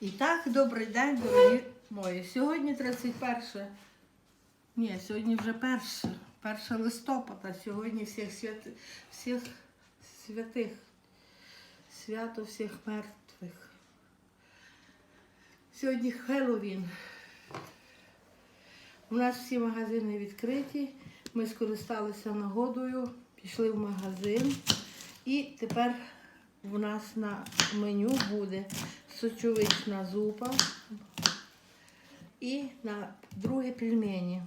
І так, добрий день, дорогі мої. Сьогодні 31. Ні, сьогодні вже 1, 1 листопада. Сьогодні всіх, свят... всіх святих. Свято всіх мертвих. Сьогодні Хеллоуін. У нас всі магазини відкриті. Ми скористалися нагодою, пішли в магазин. І тепер у нас на меню буде сочовична зупа і на друге пельмені.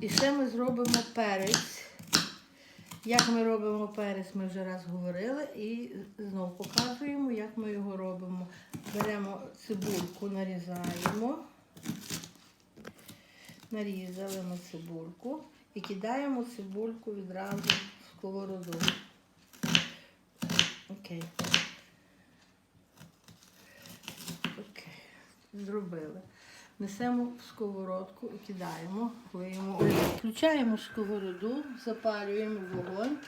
І ще ми зробимо перець. Як ми робимо перець, ми вже раз говорили, і знову показуємо, як ми його робимо. Беремо цибульку, нарізаємо. Нарізали ми цибульку і кидаємо цибульку відразу в сковороду. Окей. Зробили. Несемо в сковородку і кидаємо, лиємо олію. Включаємо сковороду, запалюємо вогонь.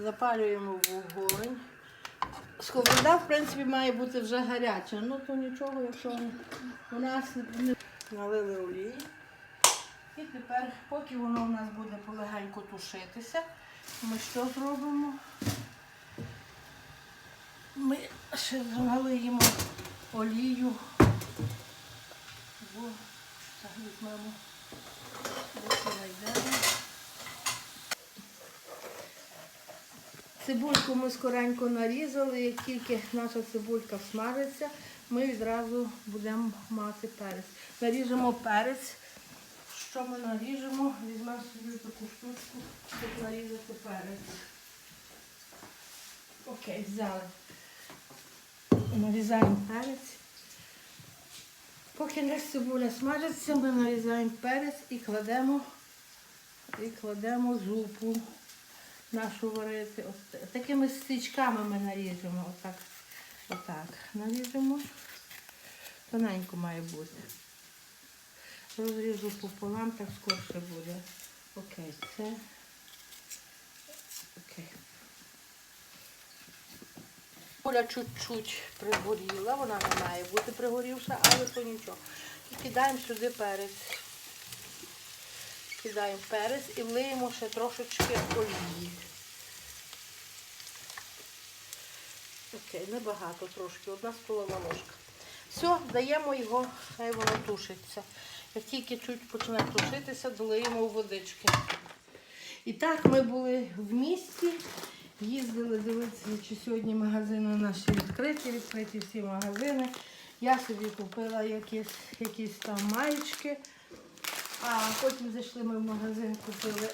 Запалюємо вогонь. Сковорода, в принципі, має бути вже гаряча. Ну то нічого, якщо у нас не налили олії. І тепер, поки воно у нас буде полегенько тушитися, ми що зробимо? Ми ще налиємо олію. Бо десь знайдемо. Цибульку ми скоренько нарізали, як тільки наша цибулька смажиться, ми відразу будемо мати перець. Наріжемо перець. Що ми наріжемо? Візьмемо собі таку штучку, щоб нарізати перець. Окей, взяли. Нарізаємо перець. Поки не цибуля смажиться, ми нарізаємо перець і кладемо, і кладемо зупу нашу варити. От такими стічками ми наріжемо. Отак. Отак. Наріжемо. Тоненько має бути. Розріжу пополам, так скорше буде. Окей, це. Окей. Оля чуть-чуть пригоріла, вона не має бути пригорівша, але то нічого. І кидаємо сюди перець. Кидаємо перець і влиємо ще трошечки олії. Окей, небагато трошки, одна столова ложка. Все, даємо його, хай воно тушиться. Як тільки чуть почне тушитися, долиємо водички. І так ми були в місті, їздили дивитися, чи сьогодні магазини наші відкриті, відкриті всі магазини. Я собі купила якісь, якісь там маєчки, а потім зайшли ми в магазин, купили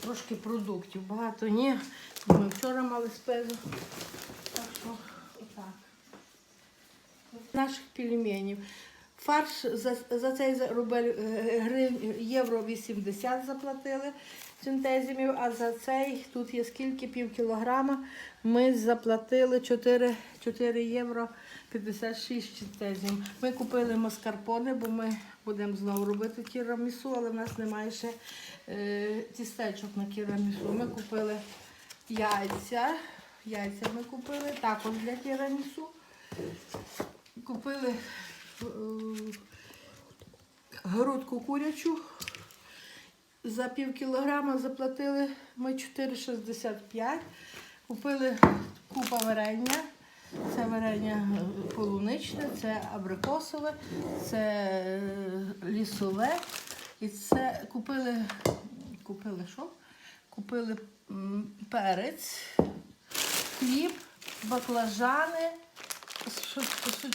трошки продуктів. Багато ні. Ми вчора мали спезу. Так що отак наших пельменів. Фарш за, за цей заробили е, гривень, євро 80 заплатили синтезімів, а за цей тут є скільки пів кілограма. Ми заплатили 4, 4 євро 56 синтезім. Ми купили маскарпоне, бо ми будемо знову робити тірамісу, але в нас немає ще е, тістечок на тірамісу. Ми купили яйця. Яйця ми купили також для тірамісу. Купили е, грудку курячу. За пів кілограма заплатили ми 4,65. Купили купа варення. Це варення полуничне, це абрикосове, це е, лісове. І це купили, купили що? Купили перець, хліб, баклажани, со- со-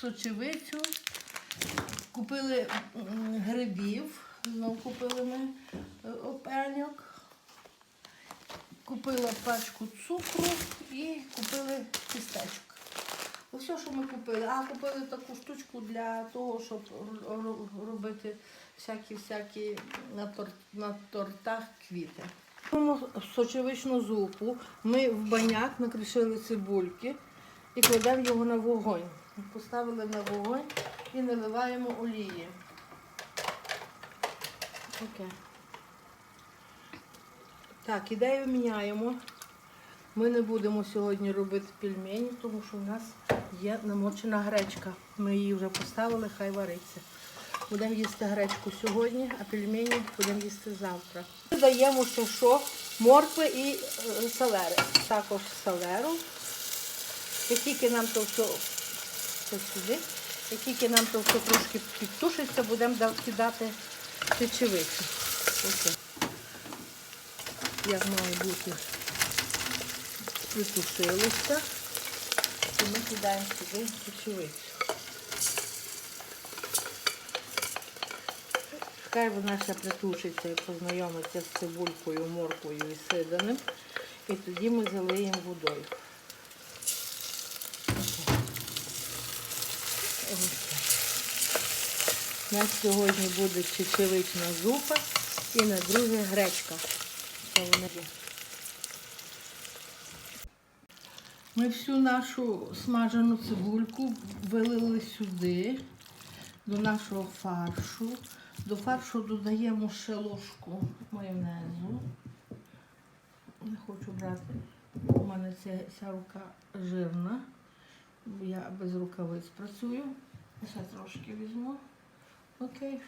сочевицю. Купили грибів, знову купили ми е, опеньок. Купила пачку цукру і купили тістечок. Ось все, що ми купили. А купили таку штучку для того, щоб робити всякі-всякі на, торт, на тортах квіти. Робимо Сочевичну зупу. Ми в баняк накришили цибульки і кладемо його на вогонь. Поставили на вогонь і наливаємо олії. Окей. Так, ідею міняємо. Ми не будемо сьогодні робити пельмені, тому що в нас є намочена гречка. Ми її вже поставили, хай вариться. Будемо їсти гречку сьогодні, а пельмені будемо їсти завтра. Додаємо що? Моркви і е, селери. Також селеру. Як тільки нам то все сюди, як тільки нам то трошки підтушиться, будемо кидати печевицю. Ось. Як має бути притушилося. І ми кидаємо сюди печевицю. Хай вона ще притушиться і познайомиться з цибулькою, морквою і сиданим. І тоді ми залиємо водою. Ось так. У нас сьогодні буде чечевична зупа і на друге гречка. Ми всю нашу смажену цибульку вилили сюди, до нашого фаршу. До фаршу додаємо ще ложку майонезу. Не хочу брати. У мене ця, ця рука жирна. Я без рукавиць працюю. Ще трошки візьму. Окей.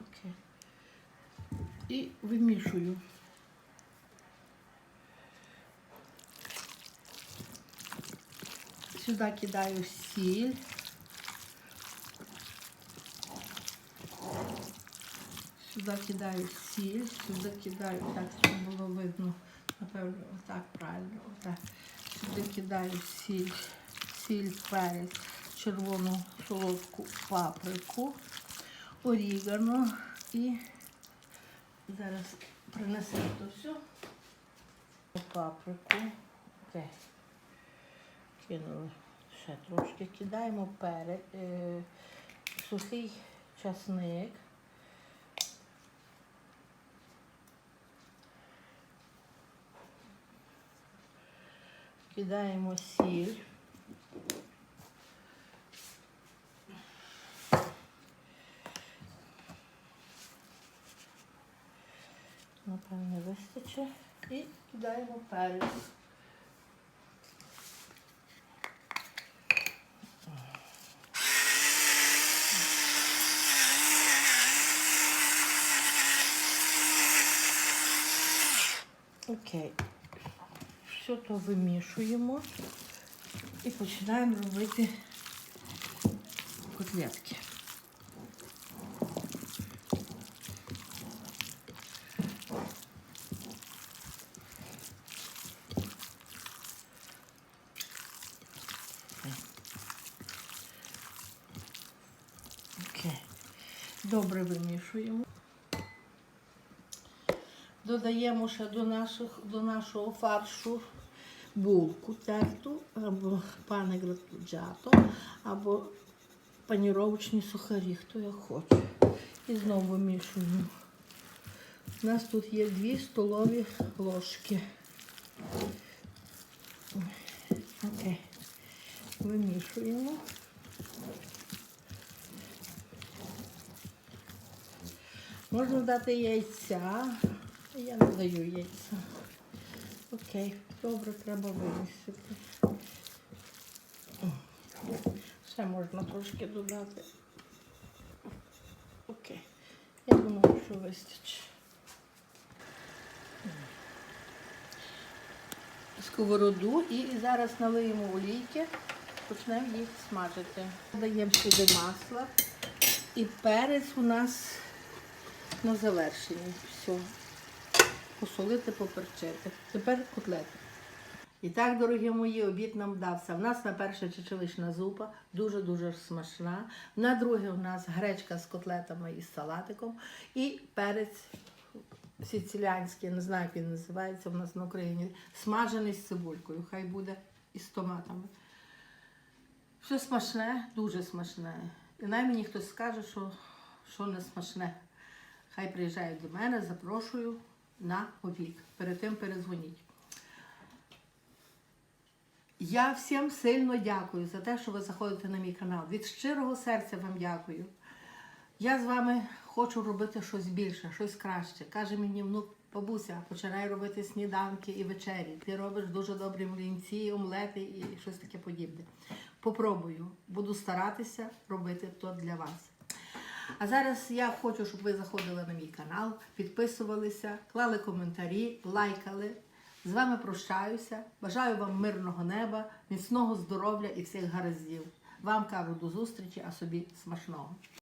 Окей. І вимішую. Сюди кидаю сіль. Сюди кидаю сіль, сюди кидаю, так, щоб було видно, напевно, отак правильно, отак. Сюди кидаю сіль, сіль, перець, червону солодку паприку, орігано і зараз принесемо то все. Паприку. Окей. Кинули ще трошки. Кидаємо перець, е, сухий часник. Кидаємо сіль. Напевно, вистачить. І кидаємо перець. Окей. Все то вимішуємо і починаємо робити котлетки. Окей. Добре вимішуємо. Додаємо ще до, наших, до нашого фаршу булку терту, або пане гратуджато, або паніровочні сухарі, хто як хоче. І знову вимішуємо. У нас тут є дві столові ложки. Окей. Вимішуємо. Можна дати яйця. Я не даю яйця. Окей, добре, треба вимісити. Ще можна трошки додати. Окей. Я думаю, що вистачить. Сковороду і зараз налиємо олійки, почнемо їх смажити. Даємо сюди масло і перець у нас на завершенні. Все. Посолити, поперчити. Тепер котлети. І так, дорогі мої, обід нам вдався. У нас на перше чечевична зупа, дуже-дуже смачна. На друге у нас гречка з котлетами і салатиком. І перець сициліанський, не знаю, як він називається у нас на Україні, смажений з цибулькою. Хай буде і з томатами. Все смачне, дуже смачне. І мені хтось скаже, що, що не смачне. Хай приїжджають до мене, запрошую на обід. Перед тим перезвоніть. Я всім сильно дякую за те, що ви заходите на мій канал. Від щирого серця вам дякую. Я з вами хочу робити щось більше, щось краще. Каже мені внук, бабуся, починай робити сніданки і вечері. Ти робиш дуже добрі млінці, омлети і щось таке подібне. Попробую, буду старатися робити то для вас. А зараз я хочу, щоб ви заходили на мій канал, підписувалися, клали коментарі, лайкали. З вами прощаюся. Бажаю вам мирного неба, міцного здоров'я і всіх гараздів. Вам кажу до зустрічі, а собі смачного.